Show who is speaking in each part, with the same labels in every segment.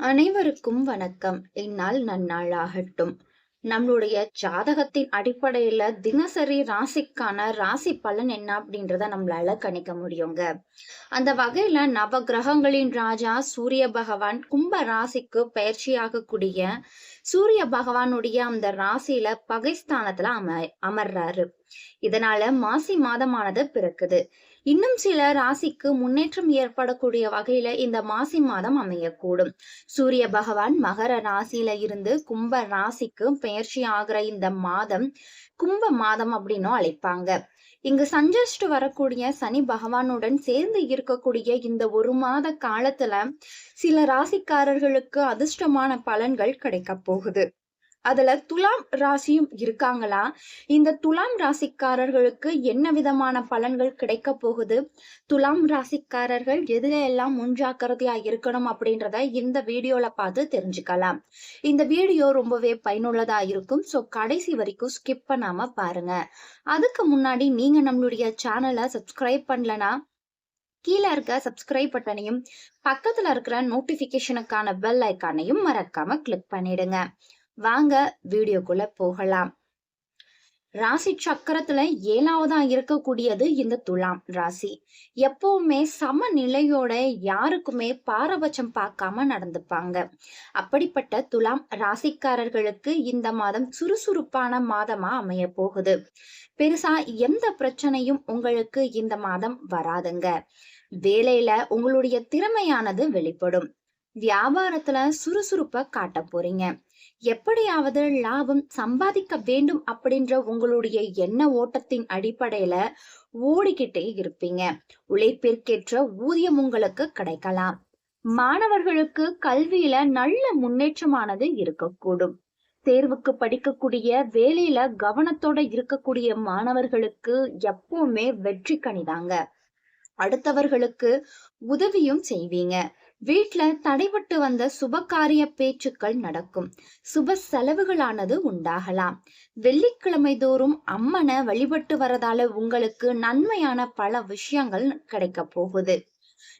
Speaker 1: அனைவருக்கும் வணக்கம். இந்நாள் நன்னாளாகட்டும். நம்மளுடைய ஜாதகத்தின் அடிப்படையில தினசரி ராசிக்கான ராசி பலன் என்ன அப்படின்றத நம்மளால கணிக்க முடியுங்க. அந்த வகையில நவ கிரகங்களின் ராஜா சூரிய பகவான் கும்ப ராசிக்கு பயிற்சியாகக்கூடிய சூரிய பகவானுடைய அந்த ராசியில பகைஸ்தானத்துல அம அமர்றாரு. இதனால மாசி மாதமானது பிறக்குது. இன்னும் சில ராசிக்கு முன்னேற்றம் ஏற்படக்கூடிய வகையில இந்த மாசி மாதம் அமையக்கூடும். சூரிய பகவான் மகர ராசியில இருந்து கும்ப ராசிக்கு பெயர்ச்சி ஆகிற இந்த மாதம் கும்ப மாதம் அப்படின்னும் அழைப்பாங்க. இங்கு சஞ்சரிச்சுட்டு வரக்கூடிய சனி பகவானுடன் சேர்ந்து இருக்கக்கூடிய இந்த ஒரு மாத காலத்துல சில ராசிக்காரர்களுக்கு அதிர்ஷ்டமான பலன்கள் கிடைக்க போகுது அதுல துலாம் ராசியும் இருக்காங்களா? இந்த துலாம் ராசிக்காரர்களுக்கு என்ன விதமான பலன்கள் கிடைக்க போகுது? துலாம் ராசிக்காரர்கள் எதுல எல்லாம் முன்ஜாக்கிரதையா இருக்கணும் அப்படின்றத இந்த வீடியோல பார்த்து தெரிஞ்சுக்கலாம். இந்த வீடியோ ரொம்பவே பயனுள்ளதா இருக்கும். ஸோ கடைசி வரைக்கும் ஸ்கிப் பண்ணாம பாருங்க. அதுக்கு முன்னாடி நீங்க நம்மளுடைய சேனலை சப்ஸ்கிரைப் பண்ணலனா கீழே இருக்க சப்ஸ்கிரைப் பட்டனையும் பக்கத்துல இருக்கிற நோட்டிஃபிகேஷனுக்கான பெல் ஐக்கானையும் மறக்காம கிளிக் பண்ணிடுங்க. வாங்க வீடியோக்குள்ள போகலாம். ராசி சக்கரத்துல ஏழாவதா இருக்கக்கூடியது இந்த துலாம் ராசி. எப்பவுமே சமநிலையோட யாருக்குமே பாரபட்சம் பார்க்காம நடந்துப்பாங்க. அப்படிப்பட்ட துலாம் ராசிக்காரர்களுக்கு இந்த மாதம் சுறுசுறுப்பான மாதமா அமைய போகுது பெருசா எந்த பிரச்சனையும் உங்களுக்கு இந்த மாதம் வராதுங்க. வேலையில உங்களுடைய திறமையானது வெளிப்படும். வியாபாரத்துல சுறுசுறுப்ப காட்ட போறீங்க. எப்படியாவது லாபம் சம்பாதிக்க வேண்டும் அப்படின்ற உங்களுடைய எண்ண ஓட்டத்தின் அடிப்படையில ஓடிக்கிட்டே இருப்பீங்க. உழைப்பிற்கேற்ற ஊதியம் உங்களுக்கு கிடைக்கலாம். மாணவர்களுக்கு கல்வியில நல்ல முன்னேற்றமானது இருக்கக்கூடும். தேர்வுக்கு படிக்கக்கூடிய வேலையில கவனத்தோட இருக்கக்கூடிய மாணவர்களுக்கு எப்பவுமே வெற்றி கணிதாங்க அடுத்தவர்களுக்கு உதவியும் செய்வீங்க. வீட்ல தடைபட்டு வந்த சுபகாரிய பேச்சுக்கள் நடக்கும். சுப செலவுகளானது உண்டாகலாம். வெள்ளிக்கிழமை தோறும் அம்மனை வழிபட்டு வரதால உங்களுக்கு நன்மையான பல விஷயங்கள் கிடைக்க போகுது.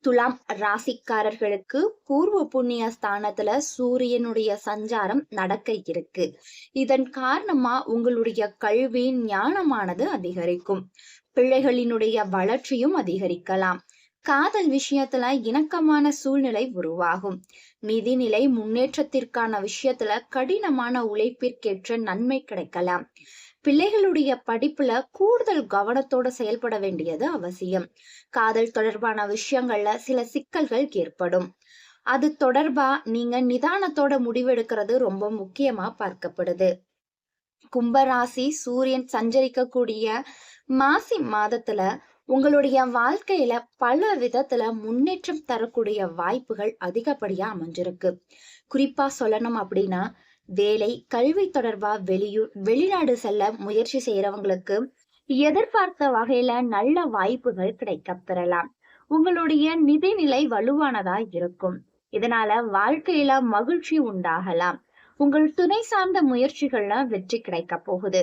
Speaker 1: துலாம் ராசிக்காரர்களுக்கு பூர்வ புண்ணிய ஸ்தானத்துல சூரியனுடைய சஞ்சாரம் நடக்க இருக்கு. இதன் காரணமா உங்களுடைய கல்வி ஞானமானது அதிகரிக்கும். பிள்ளைகளினுடைய வளர்ச்சியும் அதிகரிக்கலாம். காதல் விஷயத்துல இணக்கமான சூழ்நிலை உருவாகும். நிதிநிலை முன்னேற்றத்திற்கான விஷயத்துல கடினமான உழைப்பிற்கேற்ற நன்மை கிடைக்கலாம். பிள்ளைகளுடைய படிப்புல கூடுதல் கவனத்தோட செயல்பட வேண்டியது அவசியம். காதல் தொடர்பான விஷயங்கள்ல சில சிக்கல்கள் ஏற்படும். அது தொடர்பா நீங்க நிதானத்தோட முடிவெடுக்கிறது ரொம்ப முக்கியமா பார்க்கப்படுது. கும்பராசி சூரியன் சஞ்சரிக்கக்கூடிய மாசி மாதத்துல உங்களுடைய வாழ்க்கையில பல விதத்துல முன்னேற்றம் தரக்கூடிய வாய்ப்புகள் அதிகப்படியா அமைஞ்சிருக்கு. குறிப்பா சொல்லணும் அப்படின்னா வேலை கல்வி தொடர்பா வெளியூர் வெளிநாடு செல்ல முயற்சி செய்யறவங்களுக்கு எதிர்பார்த்த வகையில நல்ல வாய்ப்புகள் கிடைக்க பெறலாம். உங்களுடைய நிதிநிலை வலுவானதா இருக்கும். இதனால வாழ்க்கையில மகிழ்ச்சி உண்டாகலாம். உங்கள் துணை சார்ந்த முயற்சிகள்ல வெற்றி கிடைக்க போகுது.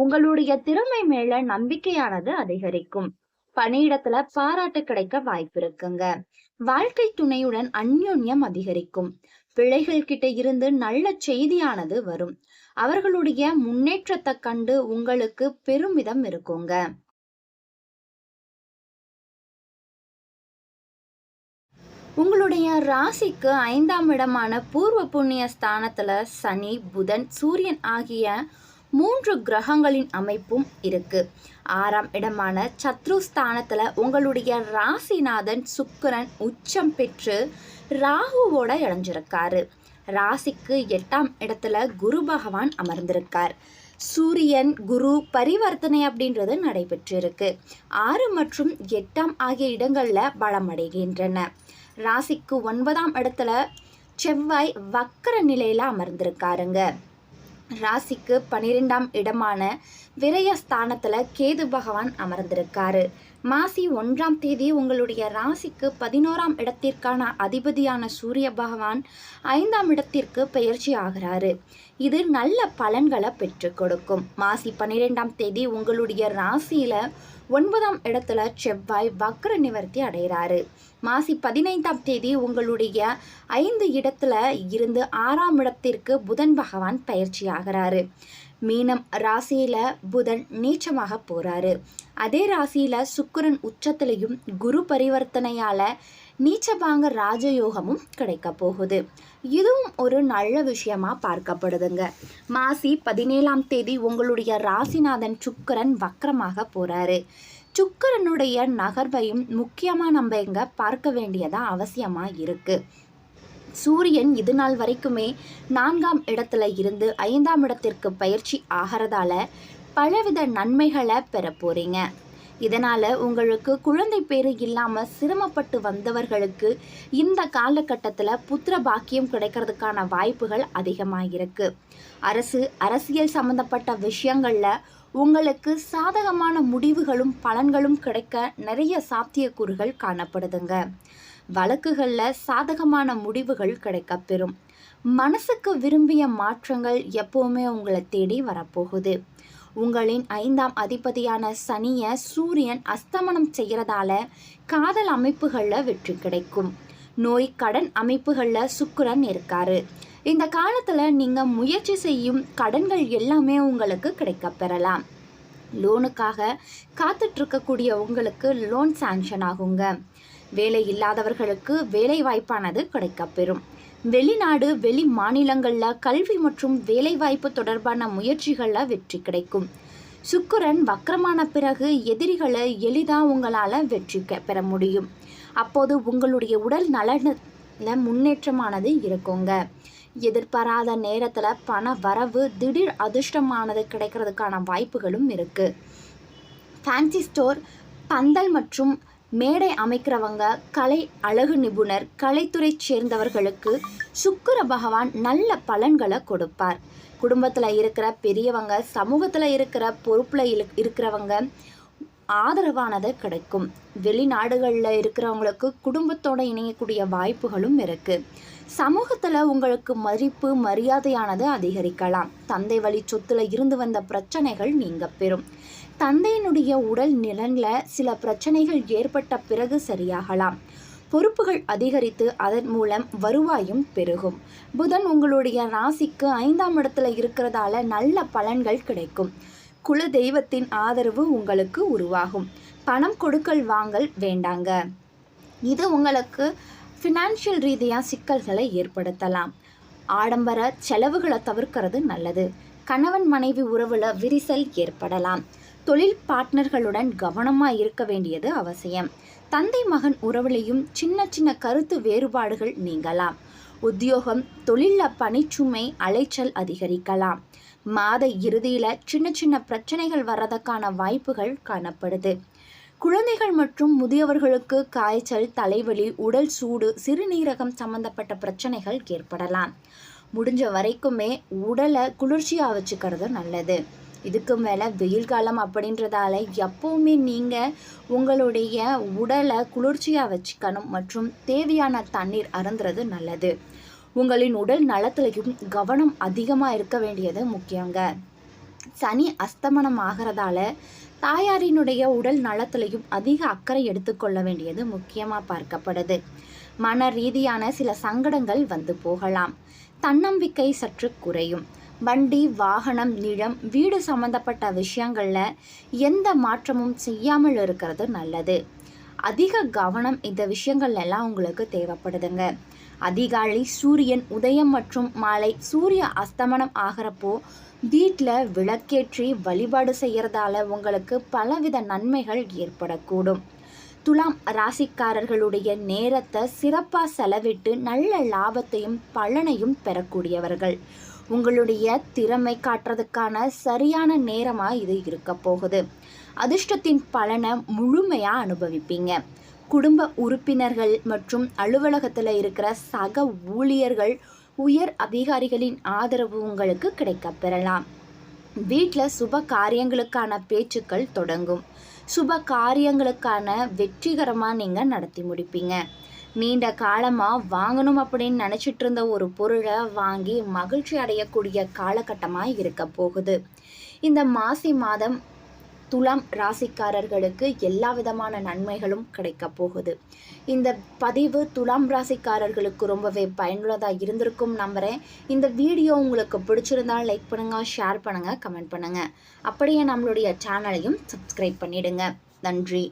Speaker 1: உங்களுடைய திறமை மேல நம்பிக்கையானது அதிகரிக்கும். பணியிடத்துல பாராட்டு கிடைக்க வாய்ப்பு இருக்குங்க. வாழ்க்கை துணையுடன் அந்யோன்யம் அதிகரிக்கும். பிள்ளைகள் கிட்ட இருந்து நல்ல செய்தியானது வரும். அவர்களுடைய முன்னேற்றத்தை கண்டு உங்களுக்கு பெருமிதம் இருக்குங்க. உங்களுடைய ராசிக்கு ஐந்தாம் இடமான பூர்வ புண்ணிய ஸ்தானத்துல சனி புதன் சூரியன் ஆகிய மூன்று கிரகங்களின் அமைப்பும் இருக்கு. ஆறாம் இடமான சத்ருஸ்தானத்தில் உங்களுடைய ராசிநாதன் சுக்கரன் உச்சம் பெற்று ராகுவோட இணைஞ்சிருக்காரு. ராசிக்கு எட்டாம் இடத்துல குரு பகவான் அமர்ந்திருக்கார். சூரியன் குரு பரிவர்த்தனை அப்படின்றது நடைபெற்றிருக்கு. ஆறு மற்றும் எட்டாம் ஆகிய இடங்களில் பலமடைகின்றன. ராசிக்கு ஒன்பதாம் இடத்துல செவ்வாய் வக்கர நிலையில் அமர்ந்திருக்காருங்க. ராசிக்கு பனிரெண்டாம் இடமான விரயஸ்தானத்தில் கேது பகவான் அமர்ந்திருக்காரு. மாசி ஒன்றாம் தேதி உங்களுடைய ராசிக்கு பதினோராம் இடத்திற்கான அதிபதியான சூரிய பகவான் ஐந்தாம் இடத்திற்கு பெயர்ச்சி ஆகிறாரு. இது நல்ல பலன்களை பெற்றுக் கொடுக்கும். மாசி பன்னிரெண்டாம் தேதி உங்களுடைய ராசியில் ஒன்பதாம் இடத்துல செவ்வாய் வக்ர நிவர்த்தி அடைகிறாரு. மாசி பதினைந்தாம் தேதி உங்களுடைய ஐந்து இடத்துல இருந்து ஆறாம் இடத்திற்கு புதன் பகவான் பயிற்சி ஆகிறாரு. மீனம் ராசியில புதன் நீச்சமாக போறாரு. அதே ராசியில சுக்கிரன் உச்சத்திலையும் குரு பரிவர்த்தனையால நீச்சபாங்க ராஜயோகமும் கிடைக்க போகுது. இதுவும் ஒரு நல்ல விஷயமா பார்க்கப்படுதுங்க. மாசி பதினேழாம் தேதி உங்களுடைய ராசிநாதன் சுக்கரன் வக்கரமாக போறாரு. சுக்கிரனுடைய நகர்வையும் முக்கியமாக நம்ம இங்கே பார்க்க வேண்டியதாக அவசியமாக இருக்குது சூரியன் இது நாள் வரைக்குமே நான்காம் இடத்துல இருந்து ஐந்தாம் இடத்திற்கு பயிற்சி ஆகிறதால பலவித நன்மைகளை பெற போகிறீங்க இதனால் உங்களுக்கு குழந்தை பேர் இல்லாமல் சிரமப்பட்டு வந்தவர்களுக்கு இந்த காலகட்டத்தில் புத்திர பாக்கியம் கிடைக்கிறதுக்கான வாய்ப்புகள் அதிகமாக இருக்குது அரசு அரசியல் சம்பந்தப்பட்ட விஷயங்களில் உங்களுக்கு சாதகமான முடிவுகளும் பலன்களும் கிடைக்க நிறைய சாத்தியக்கூறுகள் காணப்படுதுங்க. வழக்குகளில் சாதகமான முடிவுகள் கிடைக்கப்பெறும் மனசுக்கு விரும்பிய மாற்றங்கள் எப்போவுமே உங்களை தேடி வரப்போகுது. உங்களின் ஐந்தாம் அதிபதியான சனியை சூரியன் அஸ்தமனம் செய்கிறதால காதல் அமைப்புகளில் வெற்றி கிடைக்கும். நோய் கடன் அமைப்புகளில் சுக்கரன் இருக்காரு. இந்த காலத்தில் நீங்கள் முயற்சி செய்யும் கடன்கள் எல்லாமே உங்களுக்கு கிடைக்கப் பெறலாம். லோனுக்காக காத்துட்ருக்கக்கூடிய உங்களுக்கு லோன் சாங்ஷன் ஆகுங்க. வேலை இல்லாதவர்களுக்கு வேலை வாய்ப்பானது கிடைக்கப்பெறும் வெளிநாடு வெளி மாநிலங்களில் கல்வி மற்றும் வேலைவாய்ப்பு தொடர்பான முயற்சிகளில் வெற்றி கிடைக்கும். சுக்கரன் வக்கரமான பிறகு எதிரிகளை எளிதாக உங்களால் வெற்றி பெற முடியும். அப்போது உங்களுடைய உடல் நலனில் முன்னேற்றமானது இருக்குங்க. எதிர்பாராத நேரத்தில் பண வரவு திடீர் அதிர்ஷ்டமானது கிடைக்கிறதுக்கான வாய்ப்புகளும் இருக்குது ஃபேன்சி ஸ்டோர் பந்தல் மற்றும் மேடை அமைக்கிறவங்க கலை அழகு நிபுணர் கலைத்துறை சேர்ந்தவர்களுக்கு சுக்கிர பகவான் நல்ல பலன்களை கொடுப்பார். குடும்பத்தில் இருக்கிற பெரியவங்க சமூகத்தில் இருக்கிற பொறுப்பில் இருக்கிறவங்க ஆதரவானது கிடைக்கும். வெளிநாடுகளில் இருக்கிறவங்களுக்கு குடும்பத்தோடு இணையக்கூடிய வாய்ப்புகளும் இருக்குது சமூகத்தில் உங்களுக்கு மதிப்பு மரியாதையானது அதிகரிக்கலாம். தந்தை வழி சொத்துல இருந்து வந்த பிரச்சனைகள் நீங்க பெறும். தந்தையினுடைய உடல் நிலனில் சில பிரச்சனைகள் ஏற்பட்ட பிறகு சரியாகலாம். பொறுப்புகள் அதிகரித்து அதன் மூலம் வருவாயும் பெருகும். புதன் உங்களுடைய ராசிக்கு ஐந்தாம் இடத்துல இருக்கிறதால நல்ல பலன்கள் கிடைக்கும். குல தெய்வத்தின் ஆதரவு உங்களுக்கு உருவாகும். பணம் கொடுக்கல் வாங்கல் வேண்டாங்க. இது உங்களுக்கு ஃபினான்ஷியல் ரீதியாக சிக்கல்களை ஏற்படுத்தலாம். ஆடம்பர செலவுகளை தவிர்க்கிறது நல்லது. கணவன் மனைவி உறவில் விரிசல் ஏற்படலாம். தொழில் பார்ட்னர்களுடன் கவனமாக இருக்க வேண்டியது அவசியம். தந்தை மகன் உறவுலையும் சின்ன சின்ன கருத்து வேறுபாடுகள் நீங்கலாம். உத்தியோகம் தொழிலில் பணிச்சுமை அலைச்சல் அதிகரிக்கலாம். மாத இறுதியில் சின்ன சின்ன பிரச்சனைகள் வர்றதுக்கான வாய்ப்புகள் காணப்படுது. குழந்தைகள் மற்றும் முதியவர்களுக்கு காய்ச்சல் தலைவலி உடல் சூடு சிறுநீரகம் சம்பந்தப்பட்ட பிரச்சனைகள் ஏற்படலாம். முடிஞ்ச வரைக்குமே உடலை குளிர்ச்சியாக வச்சுக்கிறது நல்லது. இதுக்கு மேலே வெயில் காலம் அப்படின்றதால எப்போவுமே நீங்கள் உங்களுடைய உடலை குளிர்ச்சியாக வச்சுக்கணும் மற்றும் தேவையான தண்ணீர் அருந்துறது நல்லது. உங்களின் உடல் நலத்திலையும் கவனம் அதிகமாக இருக்க வேண்டியது முக்கியங்க. சனி அஸ்தமனம் ஆகிறதால தாயாரினுடைய உடல் நலத்திலையும் அதிக அக்கறை எடுத்துக்கொள்ள வேண்டியது முக்கியமாக பார்க்கப்படுது. மன ரீதியான சில சங்கடங்கள் வந்து போகலாம். தன்னம்பிக்கை சற்று குறையும். வண்டி வாகனம் நிலம் வீடு சம்பந்தப்பட்ட விஷயங்களில் எந்த மாற்றமும் செய்யாமல் இருக்கிறது நல்லது. அதிக கவனம் இந்த விஷயங்கள் எல்லாம் உங்களுக்கு தேவைப்படுதுங்க. அதிகாலை சூரியன் உதயம் மற்றும் மாலை சூரிய அஸ்தமனம் ஆகிறப்போ வீட்டில் விளக்கேற்றி வழிபாடு செய்கிறதால உங்களுக்கு பலவித நன்மைகள் ஏற்படக்கூடும். துலாம் ராசிக்காரர்களுடைய நேரத்தை சிறப்பாக செலவிட்டு நல்ல லாபத்தையும் பலனையும் பெறக்கூடியவர்கள். உங்களுடைய திறமை காட்டுறதுக்கான சரியான நேரமாக இது இருக்க போகுது அதிர்ஷ்டத்தின் பலனை முழுமையாக அனுபவிப்பீங்க. குடும்ப உறுப்பினர்கள் மற்றும் அலுவலகத்தில் இருக்கிற சக ஊழியர்கள் உயர் அதிகாரிகளின் ஆதரவு உங்களுக்கு கிடைக்கப் பெறலாம். வீட்டில் சுப காரியங்களுக்கான பேச்சுக்கள் தொடங்கும். சுப காரியங்களுக்கான வெற்றிகரமாக நீங்கள் நடத்தி முடிப்பீங்க. நீண்ட காலமாக வாங்கணும் அப்படின்னு நினச்சிட்டு இருந்த ஒரு பொருளை வாங்கி மகிழ்ச்சி அடையக்கூடிய காலகட்டமாக இருக்க போகுது. இந்த மாசி மாதம் துலாம் ராசிக்காரர்களுக்கு எல்லா விதமான நன்மைகளும் கிடைக்க போகுது. இந்த பதிவு துலாம் ராசிக்காரர்களுக்கு ரொம்பவே பயனுள்ளதாக இருந்திருக்கும் நம்புகிறேன் இந்த வீடியோ உங்களுக்கு பிடிச்சிருந்தால் லைக் பண்ணுங்கள் ஷேர் பண்ணுங்கள் கமெண்ட் பண்ணுங்கள் அப்படியே நம்மளுடைய சேனலையும் சப்ஸ்கிரைப் பண்ணிவிடுங்க நன்றி.